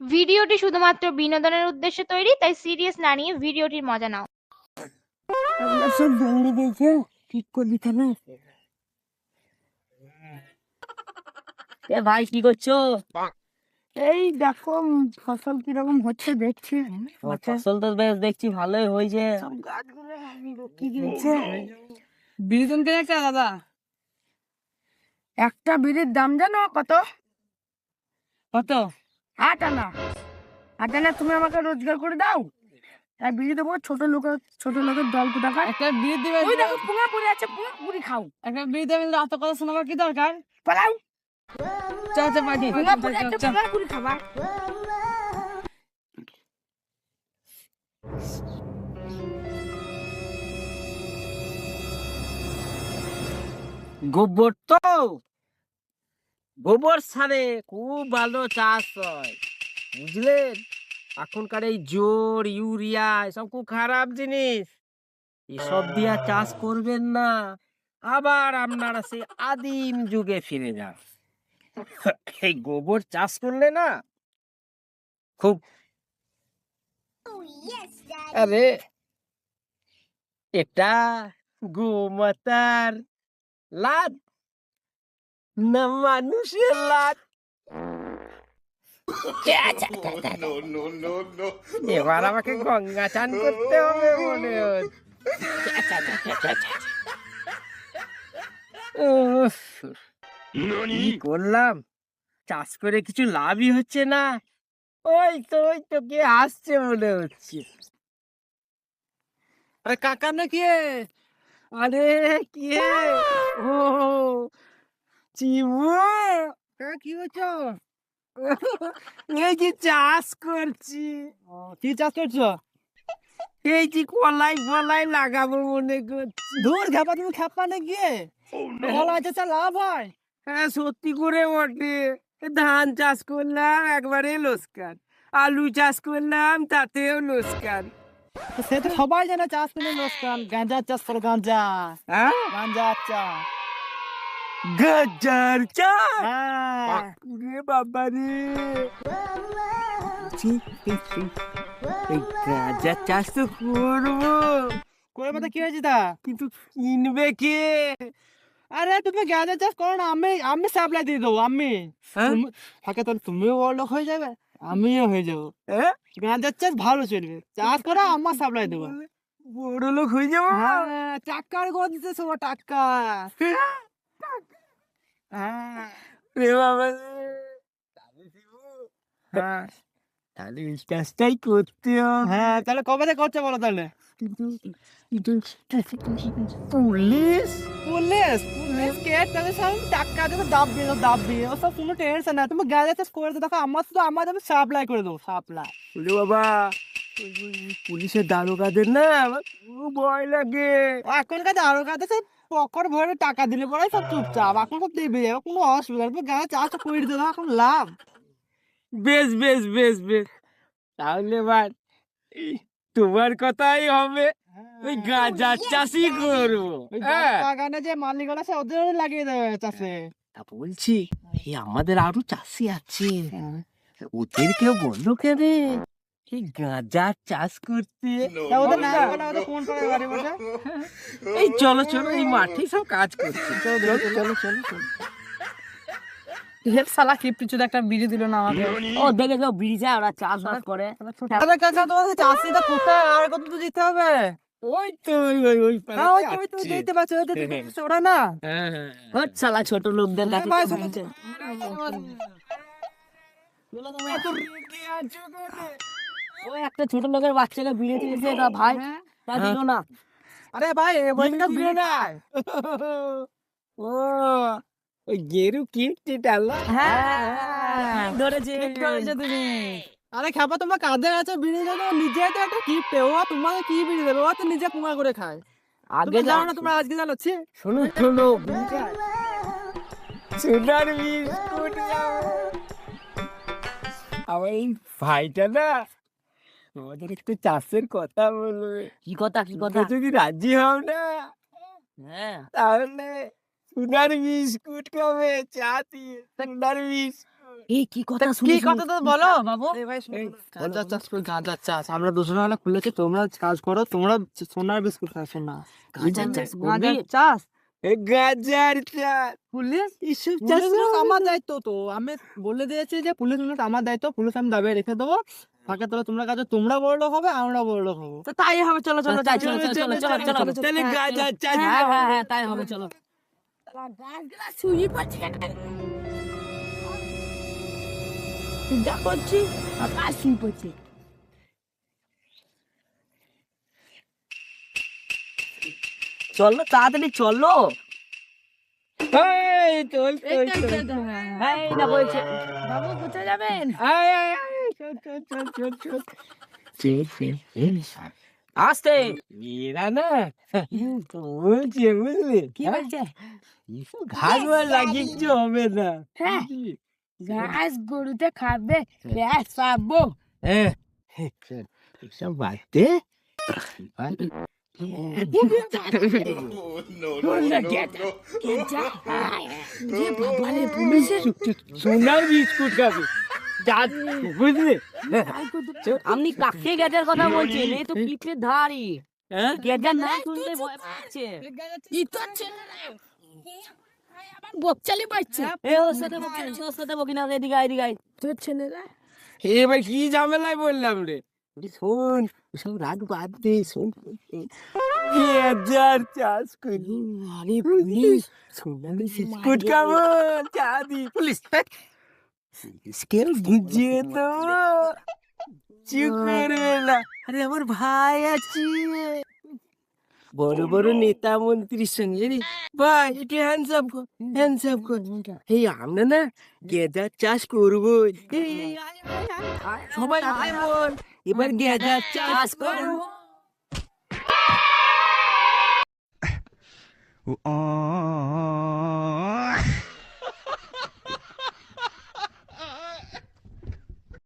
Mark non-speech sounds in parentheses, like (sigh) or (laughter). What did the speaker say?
ভিডিওটি শুধুমাত্র বিনোদনের উদ্দেশ্যে তৈরি তাই সিরিয়াস না নিয়ে ভিডিওটির মজা নাও। আমরা সব ভেঙে দিয়েছে ঠিক করবি তাহলে এ ভাই কি করছ? এই দেখো ফসল কীরকম হচ্ছে দেখছি। ফসল তো বেশ দেখছি ভালোই হয়েছে। কি দিচ্ছে বিদ্যুৎ কে একটা দাদা একটা বিড়ির দাম জানো কত? কত? আট আনা আট আনা তুমি আমাকে রোজগার করে দাও। আর বিড়ি দেবো ছোট লোকের ছোট লোকের দল কোথাকার একটা বিয়ে দিবে ওই দেখো পুঙা পড়ে আছে পুঙা পুরি খাও। একটা বিয়ে দেবে রাত কথা শোনাবার কি দরকার? পালাও। চল চল পাঠি পুঙা আছে পুঙা পুরি খাবা। গোবর তো! গোবর সারে খুব ভালো চাষ হয়। বুঝলেন? এখনকার এই জোর ইউরিয়া এসব খুব খারাপ জিনিস। এসব দিয়া চাষ করবেন না। আবার আপনারা সেই আদিম যুগে ফিরে যান। (laughs) এই গোবর চাষ করলে না খুব আরে এটা গোমাতার লাদ। না মানুষের লাদ এবার আমাকে গঙ্গা চান করতে হবে মনে কি করলাম? চাষ করে কিছু লাভই হচ্ছে না। ওই তো ওই তো কে আসছে মনে হচ্ছে। আরে কাকা নাকি আরে কে? ও কি হচ্ছে এই যে চাষ করছি কি চাষ করছ এই যে কলাই ফলাই লাগাবো মনে করছি দূর খেপা তুমি খেপা নাকি কলাই চাষে লাভ হয় হ্যাঁ সত্যি করে বটে ধান চাষ করলাম একবারে লোসকান আলু চাষ করলাম তাতেও লোসকান সে তো সবাই জানে চাষ করে লোকসান গাঁজা চাষ করে গাঁজা হ্যাঁ গাঁজা চাষ গাজার হ্যাঁ রে বাবা রে। এই চাষ তো করব করে মতো কি হয়েছে তা কিন্তু কিনবে কে আরে তুমি গাঁজা চাষ করো না আমি আমি সাপ্লাই দিয়ে দেবো আমি? থাকে তাহলে তুমিও বড় লোক হয়ে যাবে আমিও হয়ে যাব হ্যাঁ? গাঁজার চাষ ভালো চলবে চাষ করো আমার সাপ্লাই দেবো বড় লোক হয়ে যাব টাকার করে দিতে সব টাকা রে বাবা রে। তাহলে হ্যাঁ এই কাজটাই করতে হ্যাঁ তাহলে কবে থেকে করছে বলো তাহলে পুলিশ পুলিশ পুলিশ কে তাহলে সব টাকা দেবে দাবি দাবি ওসব কোনো টেনশন না তুমি গাঁজা চাষ করে দেখো আমার শুধু আমার আমি সাপ্লাই করে দেবো সাপ্লাই ওরে বাবা পুলিশের দারোগাদের না ভয় লাগে এখনকার সব পকর ভরে টাকা দিলে পরে সব চুপচাপ এখন সব দেবে যাবে কোনো অসুবিধা নেই গাঁজা চাষ করে দিতে এখন লাভ। বেশ বেশ বেশ বেশ। তাহলে এবার তোমার কথাই হবে ওই গাঁজার চাষই করব ওই হ্যাঁ। বাগানে যে মালিক আছে ওদেরও লাগিয়ে দেবে চাষে। তা বলছি এই আমাদের আরও চাষি আছে। ওদেরকেও বন্ধু কেন? গাঁজার চাষ করতে? (laughs) এই চলো চলো এই মাঠে সব কাজ করছি। (laughs) চলো চলো চলো চলো সালা কিপ কিছু একটা বিড়ি দিল না আমাকে। ও দেখে যাও বিড়ি যায় ওরা চাষবাস করে। আরে কাকা তোমার চাষিটা কোথায়? আর কত তো দিতে হবে? ওই তো ওই ওই ওই হ্যাঁ ওই তুমি তো দিতে পারছ ওই দিতে ওরা না। হ্যাঁ। হ্যাঁ ছোট লোকদের। একটা ছোট লোকের বাচ্চাকে বিড়ি দিয়েছে তা ভাই তা দিল না। আরে ভাই বিড়ি নাই ও ওই গেরু ডালা। হ্যাঁ। ধরেছে। করেছ তুমি। আরে খাবা তোমার কাঁধে আছে বিড়ি যেন নিজে তো একটা কিপ্টে ও তোমাকে কি বিড়ি দেবে? ও তো নিজে পুঙ্গা করে খায়। আগে জানো না তোমরা আজকে জানো শোনো শোনো সোনার বিস্কুট আমার এই ভাইটা না আমাদের একটু চাষের কথা বলবে কি কথা কি কথা? যদি রাজি হও না হ্যাঁ। তাহলে সোনার বিস্কুট খাবে চা দিয়ে সোনার বিস্কুট। এই কি কথা? কি কথা তো বলো? বাবু? গাঁজা চাষ করে গাঁজা চাষ আমরা খুলেছি তোমরা চাষ করো তোমরা সোনার বিস্কুট খাও সোনা। গাঁজার চাষ করবি? গাঁজার চাষ? গাজার চাষ। পুলিশ? এসব চাষ আমার দায়িত্ব তো। আমি বলে দিয়েছি যে পুলিশ আমার দায়িত্ব পুলিশ আমি দাবিয়ে রেখে দেবো। ফাঁকে তোলা তোমরা কাছে তোমরা বড় লোক হবে আমরা বড় লোক হব। তো তাই হবে চলো চলো তাই চলো চলো চলো চলো চলো। তাহলে গাজার হ্যাঁ হ্যাঁ হ্যাঁ তাই হবে চলো। যা করছি চলো তাড়াতাড়ি চলো। এই চল চল চল এই না বলছে। বাবু কোথায় যাবেন? আয় আসতে মেয়েরা না বলছে বুঝলি কি বলছে ঘাস মাস লাগিয়েছে হবে না হ্যাঁ। ঘাস গরুতে খাবে ব্যাস পাবো হ্যাঁ এসব বাড়তে সোনার বিস্কুট খাবি যা- বুঝলি? আপনি কাকে গেজার কথা বলছেন এই তো পিঠে ধারি হ্যাঁ? গেজার না শুনলে ভয় পাচ্ছে। বকচালি পাচ্ছে এ ওর সাথে বকি ওর সাথে বকি এদিকে আয়, এদিকে আয়। তোর ছেলেরা এবার কি ঝামেলায় বললাম রে? শোন সব রাগ বাদ দে শোন। হাজার চাষ করি আরে পুলিশ। সোনালি বিস্কুট খাব চা দি পুলিশ। স্কেল বুঝিয়ে তো চুপ করবে না আরে আমার ভাই আছে বড় বড় নেতা মন্ত্রীর সঙ্গে রে ভাই একটু হ্যান্ডসাপ কর হ্যান্ডসাপ কর এই আমরা না গেঁদার চাষ করব সবাই আয় বল এবার গেঁদার চাষ করব Oh, (laughs)